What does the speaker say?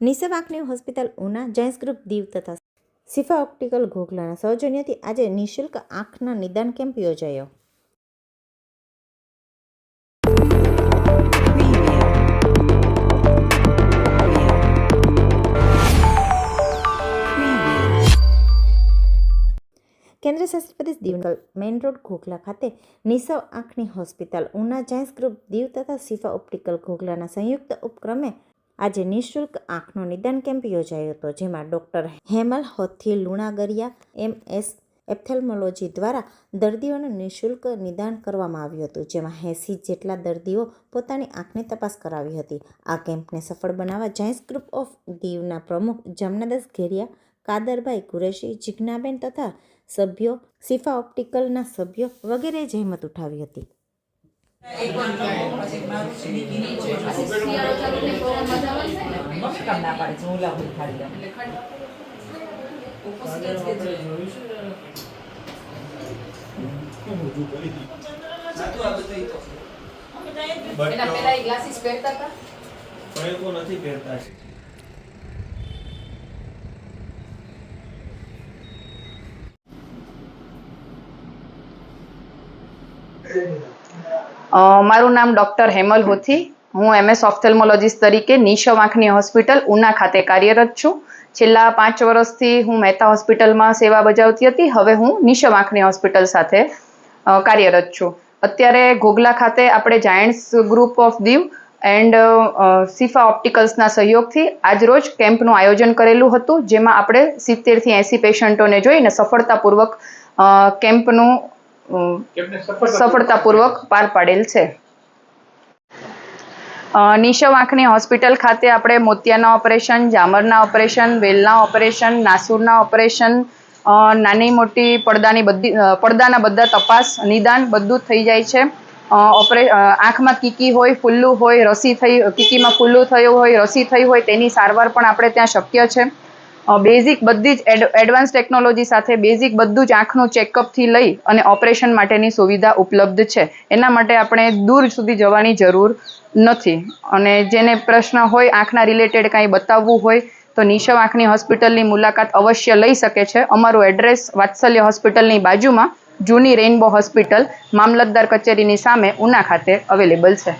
નિસબ આંખની hospital Una giants group Diu તથા Shifa optical ઘોઘલાના સૌજન્યથી આજે નિઃશુલ્ક આંખના નિદાન કેમ્પ યોજાયો. કેન્દ્ર શાસિત પ્રદેશ દીવ મેઇન રોડ ઘોઘલા ખાતે નિસવ આંખની hospital Una giants group Diu તથા સિફા ઓપ્ટિકલ ઘોઘલાના સંયુક્ત ઉપક્રમે આજે નિઃશુલ્ક આંખનો નિદાન કેમ્પ યોજાયો હતો, જેમાં doctor Hemal Hothi Lunagariya M S ophthalmology દ્વારા દર્દીઓનું નિઃશુલ્ક નિદાન કરવામાં આવ્યું હતું, જેમાં એંસી જેટલા દર્દીઓ પોતાની આંખની તપાસ કરાવી હતી. આ કેમ્પને સફળ બનાવવા જાયન્સ ગ્રુપ ઓફ દીવના પ્રમુખ જમનાદાસ ઘેરિયા, કાદરભાઈ કુરેશી, જિજ્ઞાબેન તથા સભ્યો સિફા ઓપ્ટિકલના સભ્યો વગેરે જહેમત ઉઠાવી હતી. કામ ના પાડે છે હું લાવું ખાલી લઉં. એના પહેલા એ ગ્લાસીસ પહેરતા હતા? પ્રયોગો નથી પહેરતા. મારું નામ ડૉક્ટર હેમલ હોથી. હું એમએસ ઓફથેલ્મોલોજીસ્ટ તરીકે નિશવ આંખની હોસ્પિટલ ઉના ખાતે કાર્યરત છું. છેલ્લા પાંચ વર્ષથી હું મહેતા હોસ્પિટલમાં સેવા બજાવતી હતી. હવે હું નિશવ આંખની હોસ્પિટલ સાથે કાર્યરત છું. અત્યારે ઘોઘલા ખાતે આપણે giants group of Diu and Sifa ઓપ્ટિકલ્સના સહયોગથી આજરોજ કેમ્પનું આયોજન કરેલું હતું જેમાં આપણે સિત્તેરથી એંસી પેશન્ટોને જોઈને સફળતાપૂર્વક કેમ્પનું સફળતાપૂર્વક પાર પાડેલ છે. નિશવ આંખની હોસ્પિટલ ખાતે આપણે મોતિયાના ઓપરેશન, જામરના ઓપરેશન, વેલના ઓપરેશન, નાસુરના ઓપરેશન નાની મોટી પડદાની બધી પડદાના બધા તપાસ, નિદાન બધું થઈ જાય છે. ઓપરે આંખમાં કીકી હોય, ફુલ્લું હોય, રસી થઈ, કીકીમાં ફુલ્લું થયું હોય, રસી થઈ હોય, તેની સારવાર પણ આપણે ત્યાં શક્ય છે. બેઝિક બધી જ એડ એડવાન્સ ટેકનોલોજી સાથે બેઝિક બધું જ આંખનું ચેકઅપથી લઈ અને ઓપરેશન માટેની સુવિધા ઉપલબ્ધ છે. એના માટે આપણે દૂર સુધી જવાની જરૂર નથી. અને જેને પ્રશ્ન હોય, આંખના રિલેટેડ કાંઈ બતાવવું હોય, તો નિશવ આંખની હોસ્પિટલની મુલાકાત અવશ્ય લઈ શકે છે. અમારું એડ્રેસ વાત્સલ્ય હોસ્પિટલની બાજુમાં જૂની રેઇનબો હોસ્પિટલ મામલતદાર કચેરીની સામે ઉના ખાતે અવેલેબલ છે.